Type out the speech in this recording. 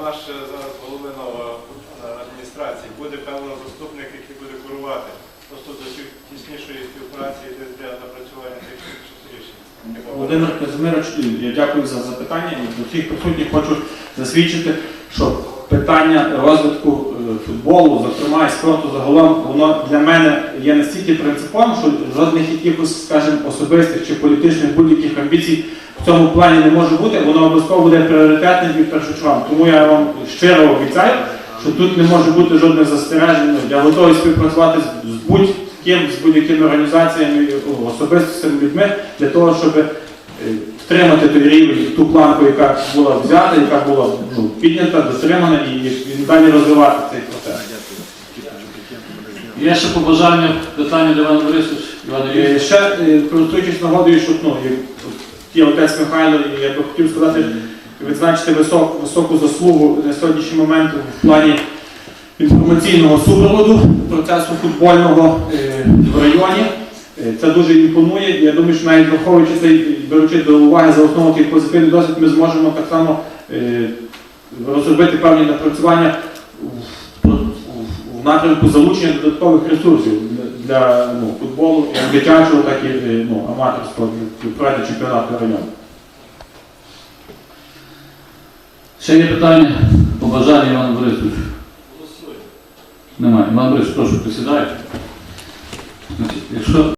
нема зараз голови нового е, адміністрації. Буде певно заступник, який буде керувати. Просто до тіс- тіснішої співпраці йде для напрацювання тих рішень. Володимир Казимирович, я дякую за запитання. До всіх присутніх хочу засвідчити, що питання розвитку е, футболу, зокрема і спорту загалом, воно для мене є настільки принциповим, що жодних якихось, скажімо, особистих чи політичних будь-яких амбіцій в цьому плані не може бути. Воно обов'язково буде пріоритетним і першочерговим. Тому я вам щиро обіцяю, що тут не може бути жодних застережень. Я готовий співпрацювати з будь-ким, з будь-якими організаціями, особистими людьми для того, щоб е, втримати той рівень, ту планку, яка була взята, яка була ну, піднята, дотримана і, і далі розвивати цей процес. Є ще побажання, питання до Івана Борисович? Іван Е? Ще е, користуючись нагодою, що ну, як от отець Михайло, і я би хотів сказати, відзначити висок, високу заслугу на сьогоднішній момент в плані інформаційного супроводу процесу футбольного е, в районі. Е, Це дуже імпонує. Я думаю, що навіть враховуючи цей, беручи до уваги за основу цей позитивний досвід, ми зможемо так само е, розробити певні напрацювання напрямку залучення додаткових ресурсів для, ну, футболу, як дитячого, так і е, ну, аматорського для чемпіонату району. Ще є питання, побажання Івана Борисовичу? Немає. Іван Борисович, прошу, присідайте. Якщо